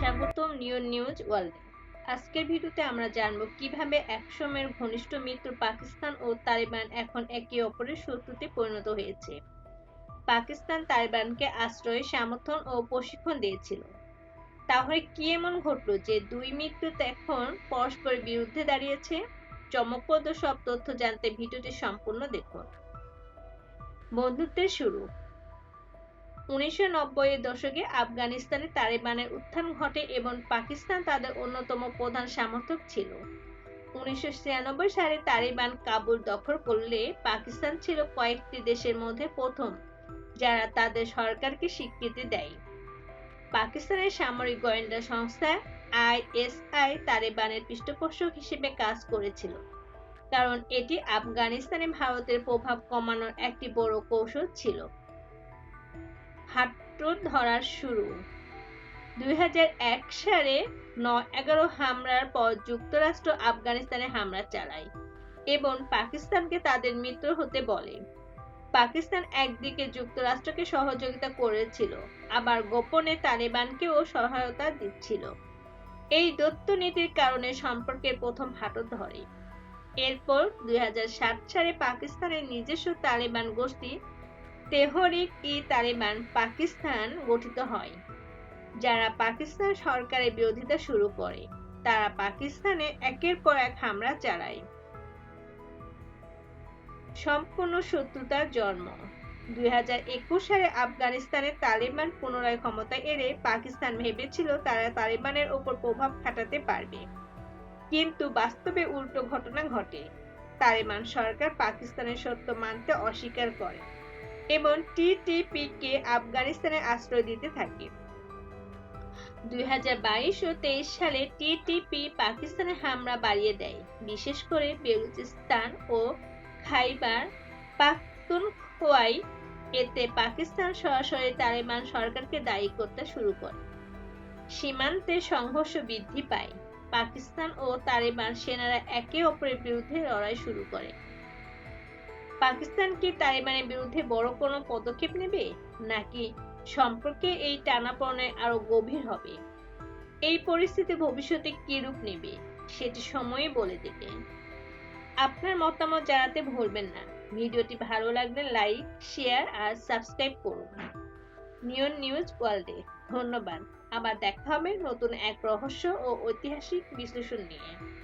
স্বাগতম new news ওয়ার্ল্ডে। আজকের ভিডিওতে আমরা জানব কীভাবে একসময়ের ঘনিষ্ঠ মিত্র পাকিস্তান ও তালিবান এখন একে অপরের শত্রুতে পরিণত হয়েছে। পাকিস্তান তালিবানকে আশ্রয় সমর্থন ও প্রশিক্ষণ দিয়েছিল। তাহলে কি এমন ঘটলো যে দুই মিত্র এখন পরস্পরের বিরুদ্ধে দাঁড়িয়েছে? চমকপ্রদ সব তথ্য জানতে ভিডিওটি সম্পূর্ণ দেখুন। বন্ধুত্বের শুরু। উনিশশো এর দশকে আফগানিস্তানে তালেবানের উত্থান ঘটে এবং পাকিস্তান তাদের অন্যতম প্রধান সমর্থক ছিল। উনিশশো সালে তালিবান কাবুল দখল করলে পাকিস্তান ছিল কয়েকটি দেশের মধ্যে প্রথম, যারা তাদের সরকারকে স্বীকৃতি দেয়। পাকিস্তানের সামরিক গোয়েন্দা সংস্থা আইএসআই তালেবানের পৃষ্ঠপোষক হিসেবে কাজ করেছিল, কারণ এটি আফগানিস্তানে ভারতের প্রভাব কমানোর একটি বড় কৌশল ছিল। হাট্টু ধরার শুরু। দুই সালে ন এগারো হামলার পর যুক্তরাষ্ট্র আফগানিস্তানে হামলা চালায় এবং পাকিস্তানকে তাদের মিত্র হতে বলে। পাকিস্তান একদিকে যুক্তরাষ্ট্রকে সহযোগিতা করেছিল, আবার গোপনে তালেবানকেও সহায়তা দিচ্ছিল। এই দত্ত নীতির কারণে সম্পর্কের প্রথম হাঁটু ধরে। এরপর দুই হাজার সাত সালে পাকিস্তানের নিজস্ব তালেবান গোষ্ঠী তেহরিক ই তালিবান পাকিস্তান গঠিত হয়। যারা পাকিস্তান সরকারের বিরোধিতা শুরু করে, তারা পাকিস্তানে একের পর এক হামলা চালায়। সম্পূর্ণ শত্রুতার জন্ম। দুই সালে আফগানিস্তানে তালিবান পুনরায় ক্ষমতা এলে পাকিস্তান ভেবেছিল তারা তালিবানের ওপর প্রভাব খাটাতে পারবে। কিন্তু বাস্তবে উল্টো ঘটনা ঘটে। তালিবান সরকার পাকিস্তানের সত্য মানতে অস্বীকার করে। এবং টিটিপি কে আফগানিস্তানে আশ্রয় দিতে থাকে। দুই ও তেইশ সালে টিটিপি পাকিস্তানে হামলা বাড়িয়ে দেয়। বিশেষ করে বেলুচিস্তান ও খাইবার পাখতুনখোয়াই এতে পাকিস্তান সরাসরি তালেবান সরকারকে দায়ী করতে শুরু করে। সীমান্তে সংঘর্ষ বৃদ্ধি পায়। পাকিস্তান ও তালেবান সেনারা একে অপরের বিরুদ্ধে লড়াই শুরু করে। পাকিস্তান কি তালিবানের বিরুদ্ধে বড় কোনো পদক্ষেপ নেবে? নাকি সম্পর্কে এই টানাপড়নে আরও গভীর হবে? এই পরিস্থিতি ভবিষ্যতে কি রূপ নেবে? সেটি সময়ই বলে দেবে। আপনার মতামত জানাতে ভুলবেন না। ভিডিওটি ভালো লাগলে লাইক, শেয়ার আর সাবস্ক্রাইব করুন। নিয়ন নিউজ ওয়ার্ল্ডে। ধন্যবাদ। আবার দেখা হবে নতুন এক রহস্য ও ঐতিহাসিক বিশ্লেষণ নিয়ে।